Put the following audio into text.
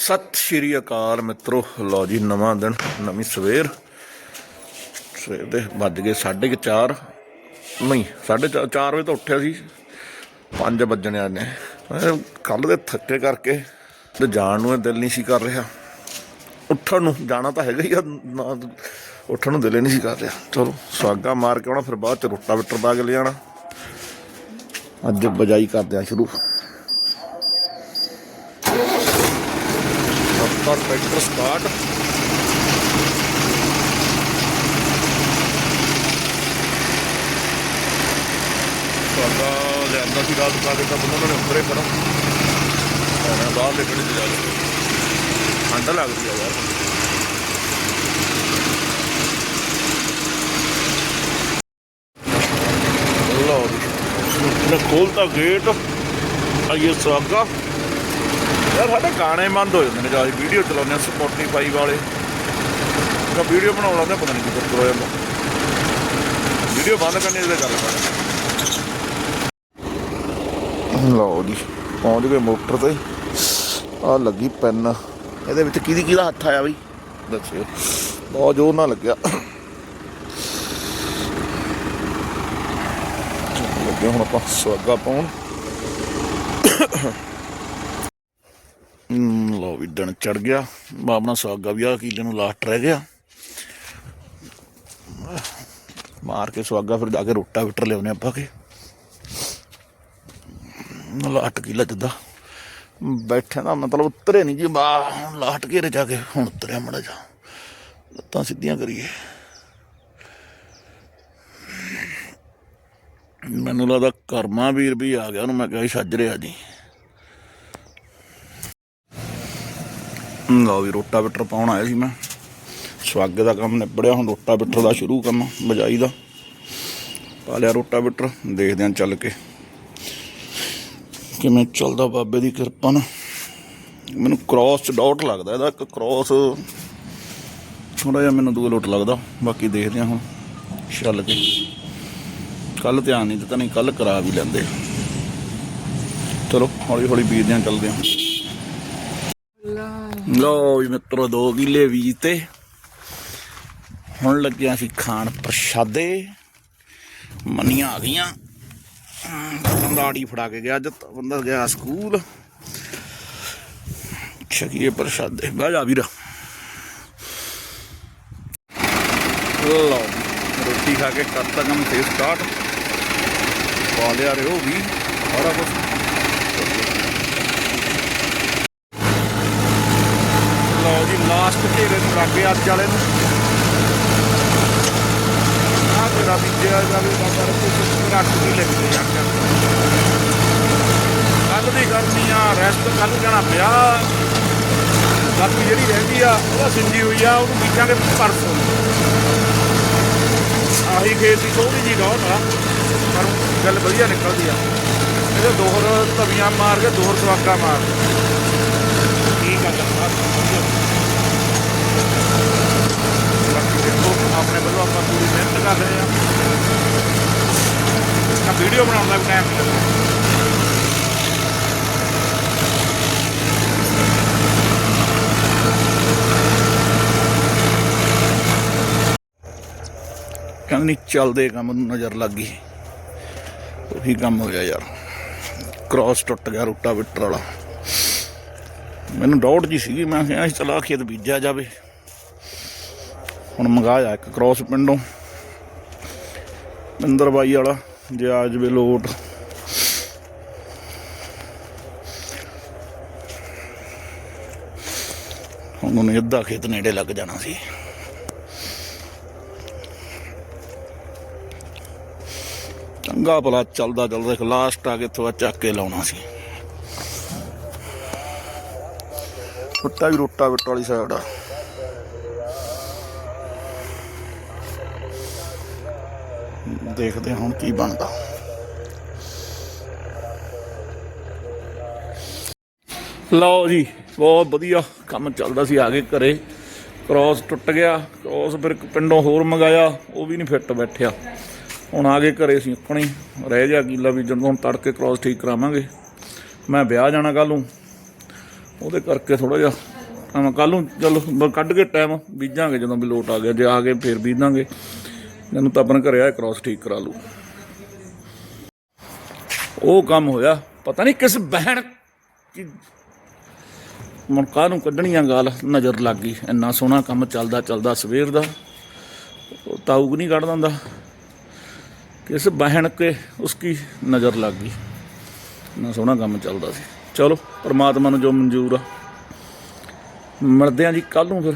ਸਤਿ ਸ਼੍ਰੀ ਅਕਾਲ ਮਿੱਤਰੋ। ਲਓ ਜੀ, ਨਵਾਂ ਦਿਨ, ਨਵੀਂ ਸਵੇਰ। ਸਵੇਰ ਦੇ ਵੱਜ ਗਏ 4:30 ਨਹੀਂ 4:30 ਵਜੇ ਤੋਂ ਉੱਠਿਆ ਸੀ। 5 ਵੱਜਣੇ ਨੇ ਕੱਲ ਦੇ ਥੱਕੇ ਕਰਕੇ ਤੇ ਜਾਣ ਨੂੰ ਇਹ ਦਿਲ ਨਹੀਂ ਸੀ ਕਰ ਰਿਹਾ। ਉੱਠਣ ਨੂੰ ਜਾਣਾ ਤਾਂ ਹੈਗਾ ਹੀ ਆ, ਨਾ ਉੱਠਣ ਨੂੰ ਦਿਲ ਹੀ ਨਹੀਂ ਸੀ ਕਰ ਰਿਹਾ। ਚਲੋ ਸਵਾਗਾ ਮਾਰ ਕੇ ਆਉਣਾ, ਫਿਰ ਬਾਅਦ ਚ ਰੋਟਾ ਬਿੱਟਰ ਪਾ ਕੇ ਲੈ ਜਾਣਾ ਅੱਜ ਬਜਾਈ ਕਰਦੇ ਆ ਸ਼ੁਰੂ। ਰਫਤਾਰ ਟਰੈਕਟਰ ਸਟਾਰਟ। ਸਾਡਾ ਲਿਆਂਦਾ ਸੀ ਰਾਤ ਪਾ ਕੇ ਬੰਦਾ ਨੇ ਉੱਪਰੇ ਕਰੋ। ਮੈਂ ਬਾਹਰ ਦੇ ਕਿਹੜੇ ਜਾ ਰਿਹਾ ਠੰਡ ਲੱਗਦੀ ਆ ਯਾਰ। ਲਓ ਜੀ। ਖੋਲਤਾ ਗੇਟ, ਆਈਏ ਸਵਾਗਾ ਯਾਰ, ਸਾਡੇ ਗਾਣੇ ਬੰਦ ਹੋ ਜਾਂਦੇ ਨੇ ਜਦੋਂ ਵੀਡੀਓ ਚਲਾਉਂਦੇ ਆ ਸਪੋਟੀਫਾਈ ਵਾਲੇ। ਤਾਂ ਵੀਡੀਓ ਬਣਾਉਣ ਲੱਗਦਾ ਪਤਾ ਨਹੀਂ ਕਿੱਧਰ ਤੁਰ ਜਾਂਦਾ। ਵੀਡੀਓ ਬੰਦ ਕਰਨੀ ਇਹਦੇ ਗੱਲ ਕਰ। ਲਓ ਜੀ, ਪਹੁੰਚ ਗਏ ਮੋਟਰ ਤੇ। ਆ ਲੱਗੀ ਪੈਨ। ਇਹਦੇ ਵਿੱਚ ਕਿਹਦੀ ਕਿਹਦਾ ਹੱਥ ਆਇਆ ਬਈ? ਦੱਸਿਓ। ਬਹੁਤ ਜ਼ੋਰ ਨਾਲ ਲੱਗਿਆ। ਲੱਗੇ ਹੁਣ ਆਪਾਂ ਸਵਾਗਾ ਪਾਉਣ। ਵੀ ਦਿਨ ਚੜ ਗਿਆ। ਆਪਣਾ ਸਵਾਗਾ ਵੀ ਆ ਕੀਲੇ ਨੂੰ ਲਾਸਟ ਰਹਿ ਗਿਆ। ਮਾਰ ਕੇ ਸਵਾਗਾ ਫਿਰ ਜਾ ਕੇ ਰੋਟਾ ਵਿਟਰ ਲਿਆਉਨੇ ਆਪਾਂ ਕੇ। ਲਾਟ ਕਿਲਾ ਜਿੱਦਾਂ ਬੈਠੇ ਦਾ ਮਤਲਬ ਉਤਰੇ ਨਹੀਂ ਜੀ, ਬਾ ਲਾਟ ਘੇਰੇ ਜਾ ਕੇ ਹੁਣ ਉਤਰਿਆ ਮੜਾ ਜਾ ਲੱਤਾਂ ਸਿੱਧੀਆਂ ਕਰੀਏ। ਮੈਨੂੰ ਲੱਗਦਾ ਕਰਮਾ ਵੀਰ ਵੀ ਆ ਗਿਆ, ਉਹਨੂੰ ਮੈਂ ਕਿਹਾ ਸੀ ਸੱਜ ਰਿਹਾ ਜੀ। ਲਓ ਵੀ ਰੋਟਾ ਬਿਟਰ ਪਾਉਣ ਆਇਆ ਸੀ ਮੈਂ। ਸਵਾਗੇ ਦਾ ਕੰਮ ਨਿਬੜਿਆ, ਹੁਣ ਰੋਟਾ ਬਿਟਰ ਦਾ ਸ਼ੁਰੂ ਕੰਮ ਬਜਾਈ ਦਾ। ਪਾ ਲਿਆ ਰੋਟਾ ਬਿਟਰ ਦੇਖਦੇ ਆਂ ਚੱਲ ਕੇ ਕਿਵੇਂ ਚੱਲਦਾ ਬਾਬੇ ਦੀ ਕਿਰਪਾ ਨਾਲ ਮੈਨੂੰ ਕ੍ਰਾਸ ਚ ਡਾਊਟ ਲੱਗਦਾ, ਇਹਦਾ ਇੱਕ ਕ੍ਰਾਸ ਥੋੜਾ ਜਿਹਾ ਮੈਨੂੰ ਦੂਏ ਲੋਟ ਲੱਗਦਾ, ਬਾਕੀ ਦੇਖਦੇ ਹਾਂ ਹੁਣ, ਚੱਲ ਕੇ। ਕੱਲ ਧਿਆਨ ਨਹੀਂ ਦਿੱਤਾ, ਨਹੀਂ, ਕੱਲ ਕਰਾ ਵੀ ਲੈਂਦੇ ਚਲੋ ਹੌਲੀ ਹੌਲੀ ਬੀਜਦੇ ਹਾਂ ਚੱਲਦੇ ਹਾਂ ਲੋ ਵੀ ਮਿੱਤਰੋ, ਦੋ ਕਿੱਲੇ ਬੀਜ ਤੇ ਹੁਣ ਲੱਗਿਆ ਸੀ ਖਾਣ ਪ੍ਰਸ਼ਾਦੇ। ਮੰਨੀਆਂ ਆ ਗਈਆਂ। ਬੰਦਾ ਫੜਾ ਕੇ ਗਿਆ ਅੱਜ ਬੰਦਾ ਗਿਆ ਸਕੂਲ। ਛਕੀਏ ਪ੍ਰਸ਼ਾਦੇ। ਬਹਿ ਜਾ ਵੀਰਾ। ਲਓ, ਰੋਟੀ ਖਾ ਕੇ ਕਰਤਾ ਕੰਮ ਤੇ ਸਟਾਰਟ ਪਾ ਲਿਆ ਰਿਓ ਵੀ। ਸਾਰਾ ਕੁਝ ਲਓ ਜੀ ਲਾਸਟ ਘੇਰੇ ਨੂੰ ਵਾਲੇ ਨੂੰ। ਆ ਤੇਰਾ ਬੀਜਿਆ ਜਾਵੇ ਬਾਬਾ ਰੱਖੋ ਰੱਖ ਵੀ ਲੱਗਦੇ ਆ ਕੱਲ ਦੀ ਕਰਨੀ ਆ ਰੈਸਟ ਕੱਲ ਜਾਣਾ ਪਿਆ। ਬਾਕੀ ਜਿਹੜੀ ਰਹਿੰਦੀ ਆ, ਉਹਦਾ ਸਿੰਜੀ ਹੋਈ ਆ, ਉਹਨੂੰ ਬੀਜਾਂਗੇ ਪਰਸੋਂ ਆਹੀ ਖੇਤ ਦੀ ਥੋੜੀ ਜੀ ਗੌਰ ਆ, ਪਰ ਗੱਲ ਵਧੀਆ ਨਿਕਲਦੀ ਆ। ਇਹਦੇ ਦੋਹਰ ਤਵੀਆਂ ਮਾਰ ਕੇ ਦੋਹਰ ਸਵਾਗਾ ਮਾਰ। ਠੀਕ ਆ ਗੱਲ ਬਾਕੀ ਦੇਖੋ ਆਪਣੇ ਵੱਲੋਂ ਆਪਾਂ ਪੂਰੀ ਮਿਹਨਤ ਕਰ ਰਹੇ ਆ ਆ ਵੀਡੀਓ ਬਣਾਉਣ ਦਾ ਟਾਈਮ ਨਹੀਂ ਲੱਗਦਾ ਕਹਿੰਦੇ ਚੱਲਦੇ ਕੰਮ ਨੂੰ ਨਜ਼ਰ ਲੱਗ ਗਈ। ਉਹੀ ਕੰਮ ਹੋ ਗਿਆ ਯਾਰ। ਕ੍ਰਾਸ ਟੁੱਟ ਗਿਆ ਰੋਟਾ ਵਿਟਰ ਵਾਲਾ। ਮੈਨੂੰ ਡਾਊਟ ਜੀ ਸੀਗੀ, ਮੈਂ ਕਿਹਾ ਸੀ ਚਲਾ ਖੇਤ ਬੀਜਿਆ ਜਾਵੇ। ਹੁਣ ਮੰਗਾਇਆ ਇੱਕ ਕ੍ਰਾਸ ਪਿੰਡੋਂ। ਅੰਦਰ ਬਾਈ ਵਾਲਾ, ਜੇ ਆ ਜਵੇ ਲੋਟ। ਹੁਣ ਉਹਨੇ ਅੱਧਾ ਖੇਤ ਨੇੜੇ ਲੱਗ ਜਾਣਾ ਸੀ। ਚੰਗਾ ਭਲਾ ਚੱਲਦਾ ਚੱਲਦਾ ਇੱਕ ਲਾਸਟ ਆ ਕੇ ਥੋੜਾ ਚੱਕ ਕੇ ਲਾਉਣਾ ਸੀ। ਰੋਟਾ ਵੀ ਰੋਟਾ ਵਿਟ ਵਾਲੀ ਸਾਈਡ ਆ। ਦੇਖਦੇ ਹੁਣ ਕੀ ਬਣਦਾ। ਲਓ ਜੀ, ਬਹੁਤ ਵਧੀਆ ਕੰਮ ਚੱਲਦਾ ਸੀ, ਆ ਕੇ ਘਰੇ। ਕ੍ਰਾਸ ਟੁੱਟ ਗਿਆ ਕ੍ਰਾਸ ਫਿਰ ਪਿੰਡੋਂ ਹੋਰ ਮੰਗਾਇਆ, ਉਹ ਵੀ ਨਹੀਂ ਫਿੱਟ ਬੈਠਿਆ। ਹੁਣ ਆ ਗਏ ਘਰੇ ਅਸੀਂ ਆਪਣੀ, ਰਹਿ ਗਿਆ ਕੀਲਾ ਵੀ, ਜਦੋਂ ਹੁਣ ਤੜਕੇ ਕ੍ਰਾਸ ਠੀਕ ਕਰਾਵਾਂਗੇ। ਮੈਂ ਵਿਆਹ ਜਾਣਾ ਕੱਲ ਨੂੰ, ਉਹਦੇ ਕਰਕੇ ਥੋੜਾ ਜਿਹਾ ਆਵਾਂ ਕੱਲ ਨੂੰ ਚਲੋ, ਕੱਢ ਕੇ ਟਾਈਮ ਬੀਜਾਂਗੇ ਜਦੋਂ ਵੀ ਲੋਟ ਆ ਗਿਆ, ਜੇ ਆ ਗਏ ਫੇਰ ਬੀਜਾਂਗੇ। ਮੈਨੂੰ ਤਾਂ ਆਪਣੇ ਘਰੇ ਕ੍ਰਾਸ ਠੀਕ ਕਰਾ ਲੂ ਉਹ ਕੰਮ ਹੋਇਆ, ਪਤਾ ਨਹੀਂ ਕਿਸ ਬਹਿਣ ਕੀ ਨੂੰ ਕੱਢਣੀਆਂ ਗਾਲ, ਨਜ਼ਰ ਲੱਗ ਗਈ। ਇੰਨਾ ਸੋਹਣਾ ਕੰਮ ਚੱਲਦਾ ਚੱਲਦਾ ਸਵੇਰ ਦਾ, ਉਹ ਤਾਊਗ ਨਹੀਂ ਕੱਢ ਦਿੰਦਾ। ਕਿਸ ਬਹਿਣ ਕੇ ਉਸकी ਨਜ਼ਰ ਲੱਗ ਗਈ। ਇੰਨਾ ਸੋਹਣਾ ਕੰਮ ਚੱਲਦਾ ਸੀ। ਚਲੋ, ਪ੍ਰਮਾਤਮਾ ਨੂੰ ਜੋ ਮਨਜ਼ੂਰ ਆ। ਮਿਲਦੇ ਆਂ ਜੀ ਕੱਲ ਨੂੰ ਫਿਰ।